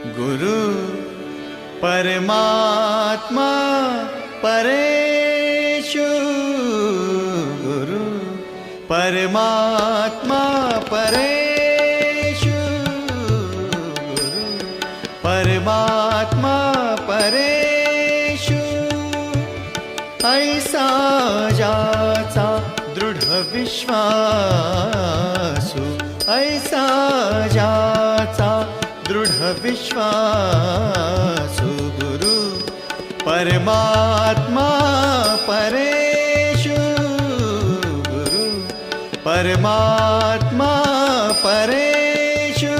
गुरु परमात्मा परेषु गुरु परमात्मा परेषु गुरु परमात्मा परेषु ऐसा जाचा दृढविश्वासु ऐसा जाचा दृढविश्वासु गुरु परमात्मा परेषु गुरु परमात्मा परेषु